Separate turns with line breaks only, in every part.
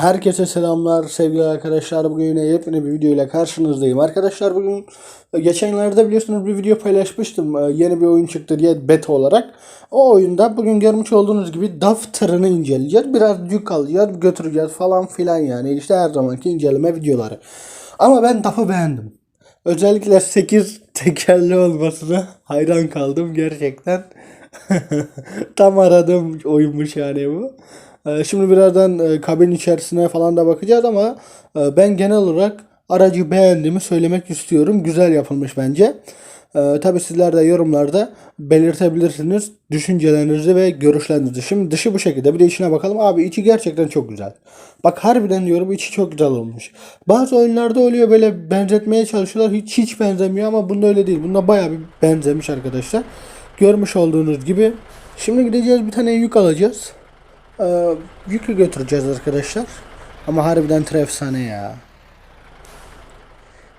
Herkese selamlar sevgili arkadaşlar. Bugün yine yepyeni bir video ile karşınızdayım. Arkadaşlar bugün e, geçenlerde biliyorsunuz bir video paylaşmıştım. E, Yeni bir oyun çıktı diye beta olarak. O oyunda bugün görmüş olduğunuz gibi DAF tırını inceleyeceğiz. Biraz yük alacağız, götüreceğiz falan filan yani. İşte her zamanki inceleme videoları. Ama ben DAF'ı beğendim. Özellikle 8 tekerli olmasına hayran kaldım gerçekten. Tam aradığım oyunmuş yani bu. Ee, Şimdi birazdan e, kabin içerisine falan da bakacağız ama e, ben genel olarak aracı beğendiğimi söylemek istiyorum. Güzel yapılmış bence. Ee, tabii sizler de yorumlarda belirtebilirsiniz düşüncelerinizi ve görüşlerinizi. Şimdi dışı bu şekilde. Bir de içine bakalım. Abi içi gerçekten çok güzel. Bak harbiden diyorum içi çok güzel olmuş. Bazı oyunlarda oluyor böyle benzetmeye çalışıyorlar. Hiç hiç benzemiyor ama bunda öyle değil. Bunda bayağı bir benzemiş arkadaşlar. Görmüş olduğunuz gibi. Şimdi gideceğiz bir tane yük alacağız. Ee, yükü götüreceğiz arkadaşlar. Ama harbiden tır efsane ya.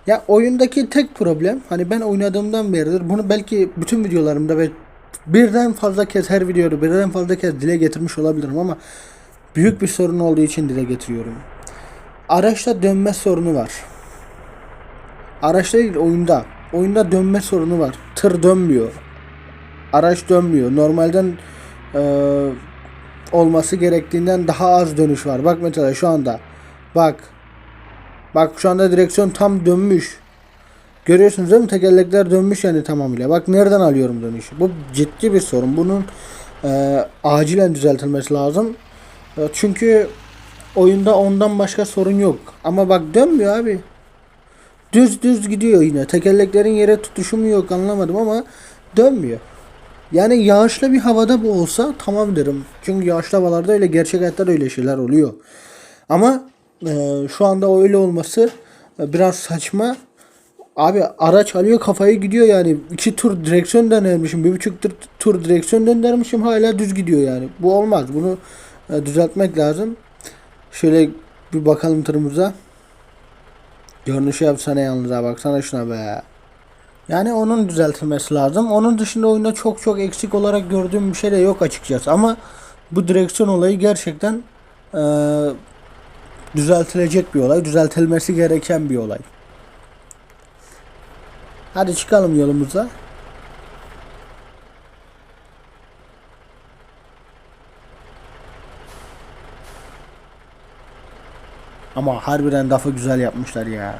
Ya oyundaki tek problem hani ben oynadığımdan beridir bunu belki bütün videolarımda ve birden fazla kez her videoda birden fazla kez dile getirmiş olabilirim ama büyük bir sorun olduğu için dile getiriyorum. Araçta dönme sorunu var. Araçta değil oyunda. Oyunda dönme sorunu var. Tır dönmüyor. Araç dönmüyor. Normalden eee olması gerektiğinden daha az dönüş var. Bak mesela şu anda. Bak. Bak şu anda direksiyon tam dönmüş. Görüyorsunuz değil mi? Tekerlekler dönmüş yani tamamıyla. Bak nereden alıyorum dönüşü. Bu ciddi bir sorun. Bunun e, acilen düzeltilmesi lazım. E, çünkü oyunda ondan başka sorun yok. Ama bak dönmüyor abi. Düz düz gidiyor yine. Tekerleklerin yere tutuşu mu yok anlamadım ama dönmüyor. Yani yağışlı bir havada bu olsa tamam derim. Çünkü yağışlı havalarda öyle gerçek hayatta öyle şeyler oluyor. Ama e, şu anda öyle olması e, biraz saçma. Abi araç alıyor kafayı gidiyor yani. iki tur direksiyon dönermişim. Bir buçuk tur, tur direksiyon döndürmüşüm hala düz gidiyor yani. Bu olmaz. Bunu e, düzeltmek lazım. Şöyle bir bakalım tırımıza. Görünüşü yapsana yalnız ha baksana şuna be. Yani onun düzeltilmesi lazım. Onun dışında oyunda çok çok eksik olarak gördüğüm bir şey de yok açıkçası. Ama bu direksiyon olayı gerçekten eee, düzeltilecek bir olay. Düzeltilmesi gereken bir olay. Hadi çıkalım yolumuza. Ama harbiden lafı güzel yapmışlar ya.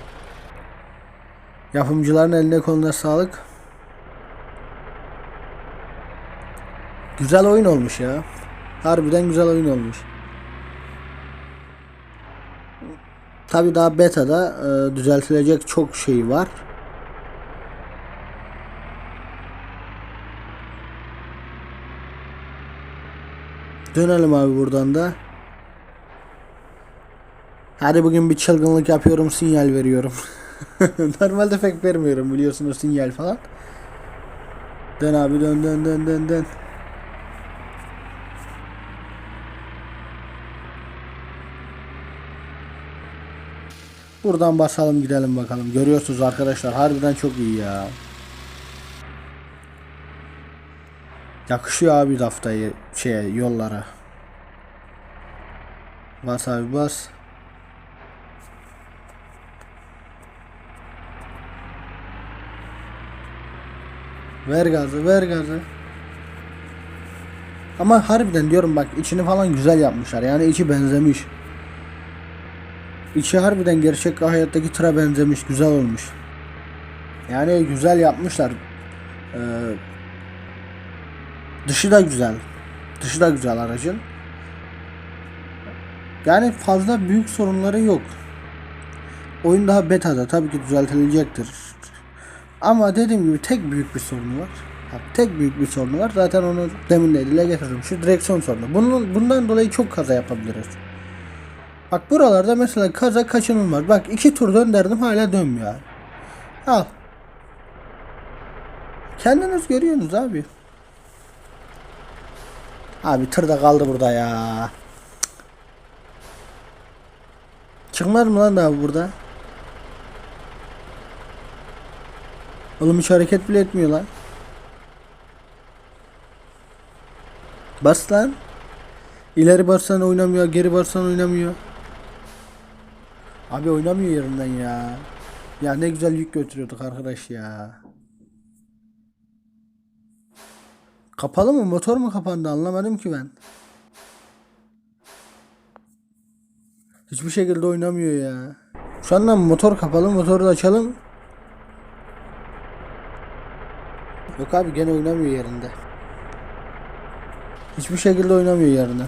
Yapımcıların eline koluna sağlık. Güzel oyun olmuş ya. Harbiden güzel oyun olmuş. Tabi daha beta'da e, düzeltilecek çok şey var. Dönelim abi buradan da. Hadi bugün bir çılgınlık yapıyorum, sinyal veriyorum. Normalde pek vermiyorum biliyorsunuz sinyal falan. Dön abi dön dön dön dön dön. Buradan basalım gidelim bakalım. Görüyorsunuz arkadaşlar harbiden çok iyi ya. Yakışıyor abi haftayı şeye yollara. Bas abi bas. Ver gazı ver gazı. Ama harbiden diyorum bak içini falan güzel yapmışlar. Yani içi benzemiş. İçi harbiden gerçek hayattaki tıra benzemiş. Güzel olmuş. Yani güzel yapmışlar. Ee, dışı da güzel. Dışı da güzel aracın. Yani fazla büyük sorunları yok. Oyun daha beta'da tabii ki düzeltilecektir. Ama dediğim gibi tek büyük bir sorunu var. Bak, tek büyük bir sorunu var. Zaten onu demin de dile getirdim. Şu direksiyon sorunu. Bunun, bundan dolayı çok kaza yapabiliriz. Bak buralarda mesela kaza kaçınılmaz. Bak iki tur döndürdüm hala dönmüyor. Al. Kendiniz görüyorsunuz abi. Abi tır da kaldı burada ya. Çıkmaz mı lan daha burada? Oğlum hiç hareket bile etmiyor lan. Bas lan. İleri bassan oynamıyor, geri bassan oynamıyor. Abi oynamıyor yerinden ya. Ya ne güzel yük götürüyorduk arkadaş ya. Kapalı mı? Motor mu kapandı? Anlamadım ki ben. Hiçbir şekilde oynamıyor ya. Şu anda motor kapalı. Motoru da açalım. Yok abi gene oynamıyor yerinde. Hiçbir şekilde oynamıyor yerinden.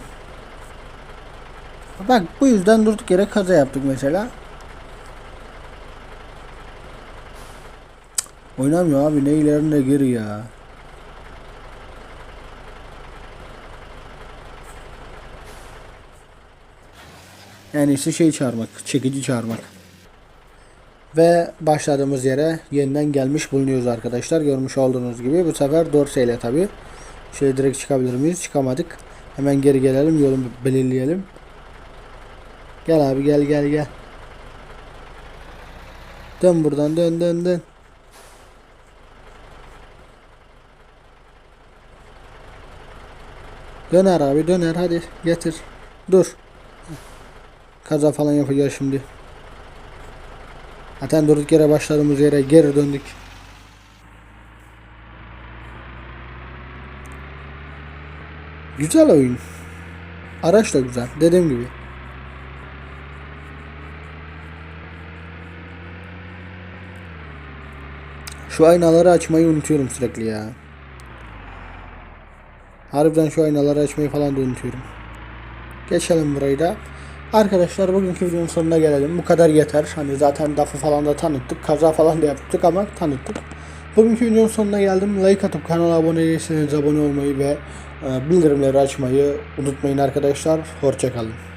Bak bu yüzden durduk yere kaza yaptık mesela. Cık, Oynamıyor abi ne ileri geri ya. En iyisi şey çağırmak, çekici çağırmak. Ve başladığımız yere yeniden gelmiş bulunuyoruz arkadaşlar. Görmüş olduğunuz gibi bu sefer Dorsey ile tabi. Şey direkt çıkabilir miyiz? Çıkamadık. Hemen geri gelelim yolu belirleyelim. Gel abi gel gel gel. Dön buradan dön dön dön. Döner abi döner hadi getir. Dur. Kaza falan yapacağız şimdi. Zaten durduk yere başladığımız yere geri döndük. Güzel oyun. Araç da güzel. Dediğim gibi. Şu aynaları açmayı unutuyorum sürekli ya. Harbiden şu aynaları açmayı falan da unutuyorum. Geçelim burayı da. Arkadaşlar bugünkü videonun sonuna gelelim. Bu kadar yeter. Hani zaten DAF'ı falan da tanıttık. Kaza falan da yaptık ama tanıttık. Bugünkü videonun sonuna geldim. Like atıp kanala abone değilseniz abone olmayı ve e, bildirimleri açmayı unutmayın arkadaşlar. Hoşçakalın.